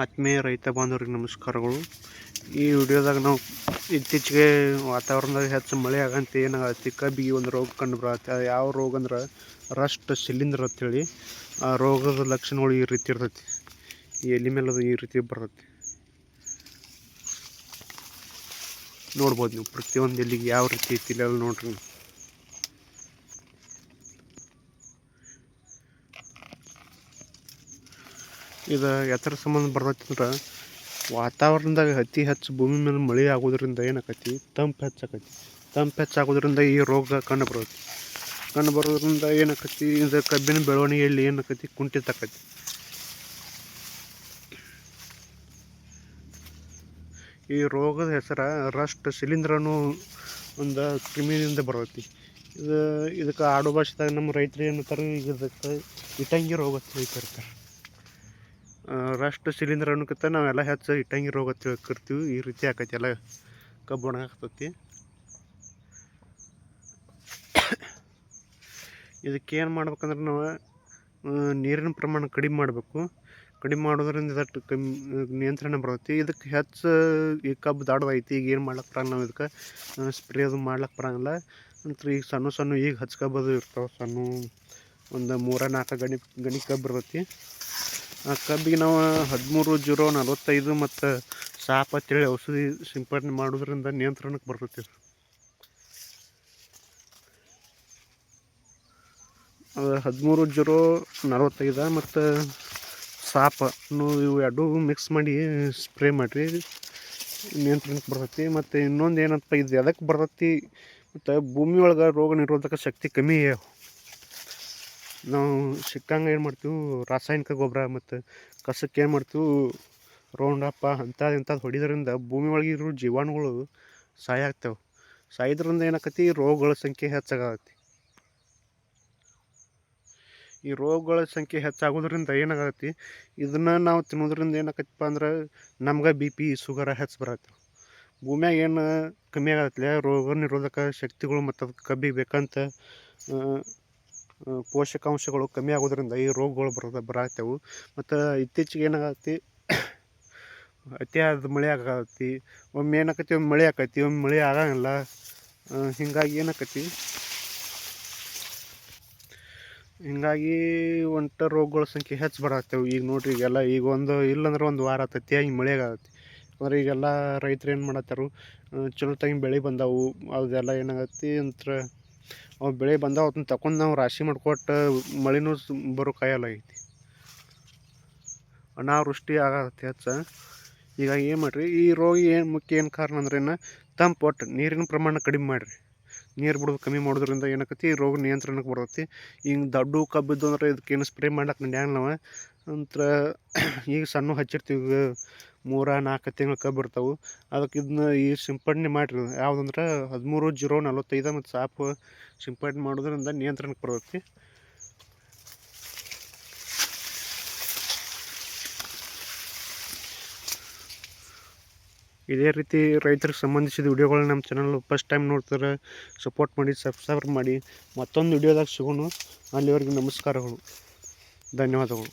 ಆತ್ಮೀಯ ರೈತ ಬಾಂಧವರಿಗೆ ನಮಸ್ಕಾರಗಳು. ಈ ವಿಡಿಯೋದಾಗ ನಾವು ಇತ್ತೀಚೆಗೆ ವಾತಾವರಣದಾಗ ಹೆಚ್ಚು ಮಳೆ ಆಗಂತ ಏನಾಗತ್ತೆ, ಕಬ್ಬಿಗೆ ಒಂದು ರೋಗ ಕಂಡು ಬರತ್ತೆ ಯಾವ ರೋಗ ಅಂದ್ರೆ ರಸ್ಟ್ ಶಿಲೀಂಧ್ರ ಅಂತೇಳಿ, ಆ ರೋಗದ ಲಕ್ಷಣಗಳು ಈ ರೀತಿ ಇರ್ತೈತಿ. ಎಲೆ ಮೇಲೆ ಈ ರೀತಿ ಬರ್ತೈತಿ. ನೋಡ್ಬೋದು ನೀವು ಪ್ರತಿಯೊಂದು ಎಲ್ಲಿಗೆ ಯಾವ ರೀತಿ ಐತಿ ಇಲ್ಲೆಲ್ಲ ನೋಡ್ರಿ ಇದು ಎತ್ತರ ಸಂಬಂಧ ಬರ್ತೈತಂದ್ರೆ, ವಾತಾವರಣದಾಗ ಅತಿ ಹೆಚ್ಚು ಭೂಮಿ ಮೇಲೆ ಮಳೆ ಆಗೋದ್ರಿಂದ ಏನಾಕತಿ ತಂಪು ಹೆಚ್ಚಾಕತಿ ತಂಪು ಹೆಚ್ಚಾಗೋದ್ರಿಂದ ಈ ರೋಗ ಕಂಡು ಬರುತ್ತೆ. ಕಂಡು ಬರೋದ್ರಿಂದ ಏನಾಕತಿ ಇದು ಕಬ್ಬಿನ ಬೆಳವಣಿಗೆಯಲ್ಲಿ ಏನಾಕತಿ ಕುಂಠಿತ ಆಕತಿ ಈ ರೋಗದ ಹೆಸರ ರಸ್ಟ್ ಶಿಲೀಂಧ್ರನು ಒಂದು ಕ್ರಿಮಿಯಿಂದ ಬರುತ್ತೆ. ಇದು ಇದಕ್ಕೆ ಆಡು ಭಾಷೆದಾಗ ನಮ್ಮ ರೈತರು ಏನಂತಾರೆ, ಇದಕ್ಕೆ ಇಟಂಗಿ ರೋಗ ಅಂತ ಹೇಳ್ತಿರ್ತಾರೆ ರಸ್ಟ್ ಸಿಲಿಂಡರ್ ಅನ್ನೋಕ್ಕಿಂತ ನಾವೆಲ್ಲ ಹೆಚ್ಚು ಇಟ್ಟಂಗಿ ರೋಗ ತಿಳ್ಕಿರ್ತೀವಿ ಈ ರೀತಿ ಆಕೈತಿ ಎಲ್ಲ ಕಬ್ಬು ಒಣಗಾಕ್ತೈತಿ ಇದಕ್ಕೆ ಏನು ಮಾಡ್ಬೇಕಂದ್ರೆ ನಾವು ನೀರಿನ ಪ್ರಮಾಣ ಕಡಿಮೆ ಮಾಡಬೇಕು. ಕಡಿಮೆ ಮಾಡೋದ್ರಿಂದ ಇದಟ್ಟು ಕಮ್ಮಿ ನಿಯಂತ್ರಣ ಬರ್ತೈತಿ. ಇದಕ್ಕೆ ಹೆಚ್ಚು ಈ ಕಬ್ಬು ದಾಡವೈತಿ ಈಗ ಏನು ಮಾಡ್ಲಕ್ಕೆ ಬರಲ್ಲ ನಾವು ಇದಕ್ಕೆ. ಸ್ಪ್ರೇ ಅದು ಮಾಡ್ಲಕ್ಕೆ ಬರಂಗಿಲ್ಲ. ನಂತರ ಈಗ ಸಣ್ಣ ಸಣ್ಣ ಈಗ ಹಚ್ಕಬೋದು ಇರ್ತಾವೆ ಸಣ್ಣ, ಒಂದು ಮೂರ ನಾಲ್ಕು ಗಣಿ ಗಣಿ ಕಬ್ಬು ಇರ್ತೈತಿ. ಆ ಕಬ್ಬಿಗೆ ನಾವು ಹದಿಮೂರು, ಜೀರೋ, ನಲವತ್ತೈದು ಮತ್ತು ಸಾಪ್ ಅಂತೇಳಿ ಔಷಧಿ ಸಿಂಪಡಣೆ ಮಾಡೋದ್ರಿಂದ ನಿಯಂತ್ರಣಕ್ಕೆ ಬರ್ತೈತಿ ಅದು. ಹದಿಮೂರು, ಜೀರೋ, ನಲವತ್ತೈದು ಮತ್ತು ಸಾಪ ಇವು ಎರಡು ಮಿಕ್ಸ್ ಮಾಡಿ ಸ್ಪ್ರೇ ಮಾಡಿರಿ. ನಿಯಂತ್ರಣಕ್ಕೆ ಬರ್ತೈತಿ. ಮತ್ತು ಇನ್ನೊಂದು ಏನಂತ ಇದು ಎದಕ್ಕೆ ಬರ್ತೈತಿ? ಮತ್ತು ಭೂಮಿ ಒಳಗೆ ರೋಗ ನಿರೋಧಕ ಶಕ್ತಿ ಕಮ್ಮಿ. ನಾವು ಸಿಕ್ಕಂಗೆ ಏನು ಮಾಡ್ತೀವಿ, ರಾಸಾಯನಿಕ ಗೊಬ್ಬರ ಮತ್ತು ಕಸಕ್ಕೆ ಏನು ಮಾಡ್ತೀವಿ ಅಪ್ಪ ಅಂಥದ್ದು ಇಂಥದ್ದು ಹೊಡಿಯೋದ್ರಿಂದ ಭೂಮಿ ಒಳಗೆ ಜೀವಾಣುಗಳು ಸಾಯಾಗ್ತವೆ ಸಾಯೋದ್ರಿಂದ ಏನಾಕತಿ ರೋಗಗಳ ಸಂಖ್ಯೆ ಹೆಚ್ಚಾಗತ್ತೆ ಈ ರೋಗಗಳ ಸಂಖ್ಯೆ ಹೆಚ್ಚಾಗೋದ್ರಿಂದ ಏನಾಗತ್ತೆ ಇದನ್ನು ನಾವು ತಿನ್ನೋದ್ರಿಂದ ಏನಾಕತ್ತಪ್ಪ ಅಂದ್ರೆ ನಮ್ಗೆ ಬಿ ಪಿ, ಶುಗರ ಹೆಚ್ಚು ಬರತ್ತೆ. ಭೂಮಿಯಾಗ ಏನು ಕಮ್ಮಿ ಆಗತ್ತಲೆ ರೋಗ ನಿರೋಧಕ ಶಕ್ತಿಗಳು ಮತ್ತು ಅದಕ್ಕೆ ಕಬ್ಬಿಗೆ ಬೇಕಂತ ಪೋಷಕಾಂಶಗಳು ಕಮ್ಮಿ ಆಗೋದ್ರಿಂದ ಈ ರೋಗಗಳು ಬರೋದ ಬರಾತ್ತವು ಮತ್ತು ಇತ್ತೀಚೆಗೆ ಏನಾಗತ್ತಿ? ಅತಿಯಾದ ಮಳೆ ಆಗತ್ತಿ ಒಮ್ಮೆ ಏನಾಕತಿ ಒಮ್ಮೆ ಮಳೆ ಆಕತಿ ಒಮ್ಮೆ ಮಳೆ ಆಗಂಗಿಲ್ಲ. ಹೀಗಾಗಿ ಏನಾಕತಿ ಹಿಂಗಾಗಿ ಒಂಟ ರೋಗಗಳ ಸಂಖ್ಯೆ ಹೆಚ್ಚು ಬರತ್ತವು ಈಗ ನೋಡ್ರಿ ಈಗೆಲ್ಲ ಈಗ ಒಂದು ಇಲ್ಲಂದ್ರೆ ಒಂದು ವಾರ ಆತತಿ ಹಿಂಗೆ ಮಳೆ ಆಗತ್ತೆ ಅಂದ್ರೆ ಈಗೆಲ್ಲ ರೈತರು ಏನು ಮಾಡತ್ತಾರು? ಚಲೋ ತಂಗಿ ಬೆಳೆ ಬಂದವು. ಅದೆಲ್ಲ ಏನಾಗತ್ತೆ ಅಂತ್ರ ಅವು ಬೆಳೆ ಬಂದಾವ ಅದನ್ನ ತಗೊಂಡು ನಾವು ರಾಶಿ ಮಾಡಿಕೊಟ್ಟು ಮಳೆನೂ ಬರೋ ಕಾಯಲ್ಲ ಐತಿ. ಅನಾವೃಷ್ಟಿ ಆಗತ್ತೆ ಹೆಚ್ಚ. ಈಗ ಏನು ಮಾಡಿರಿ, ಈ ರೋಗ ಏನು ಮುಖ್ಯ ಏನು ಕಾರಣ ಅಂದ್ರೆ ತಂಪು ಒಟ್ಟು ನೀರಿನ ಪ್ರಮಾಣ ಕಡಿಮೆ ಮಾಡಿರಿ. ನೀರು ಬಿಡೋದು ಕಮ್ಮಿ ಮಾಡೋದ್ರಿಂದ ಏನಾಕತಿ ರೋಗ ನಿಯಂತ್ರಣಕ್ಕೆ ಬರ್ತೈತಿ. ಹಿಂಗೆ ದೊಡ್ಡ ಕಬ್ಬಿದ್ದು ಅಂದ್ರೆ ಇದಕ್ಕೇನು ಸ್ಪ್ರೇ ಮಾಡ್ಲಕ್ಕೆ ನಡೆಯಂಗಿಲ್ಲ ನಾವು ನಂತರ ಈಗ ಸಣ್ಣ ಹಚ್ಚಿರ್ತೀವಿ ಈಗ ಮೂರ, ನಾಲ್ಕು ತಿಂಗಳು ಕಬ್ಬು ಇರ್ತಾವೆ ಅದಕ್ಕೆ ಇದನ್ನ ಈ ಸಿಂಪಡಣೆ ಮಾಡಿರಿ ಯಾವುದಂದ್ರೆ ಹದಿಮೂರು, ಜೀರೋ, ನಲವತ್ತೈದು ಮತ್ತು ಸಾಪ್ ಸಿಂಪಡಣೆ ಮಾಡೋದ್ರಿಂದ ನಿಯಂತ್ರಣಕ್ಕೆ ಬರ್ತೈತಿ. ಇದೇ ರೀತಿ ರೈತರಿಗೆ ಸಂಬಂಧಿಸಿದ ವಿಡಿಯೋಗಳನ್ನ ನಮ್ಮ ಚಾನಲ್ ಫಸ್ಟ್ ಟೈಮ್ ನೋಡ್ತಾರೆ ಸಪೋರ್ಟ್ ಮಾಡಿ ಸಬ್ಸ್ಕ್ರೈಬ್ ಮಾಡಿ. ಮತ್ತೊಂದು ವಿಡಿಯೋದಾಗ ಸಿಗೋಣ. ಅಲ್ಲಿವರೆಗೆ ನಮಸ್ಕಾರಗಳು. ಧನ್ಯವಾದಗಳು.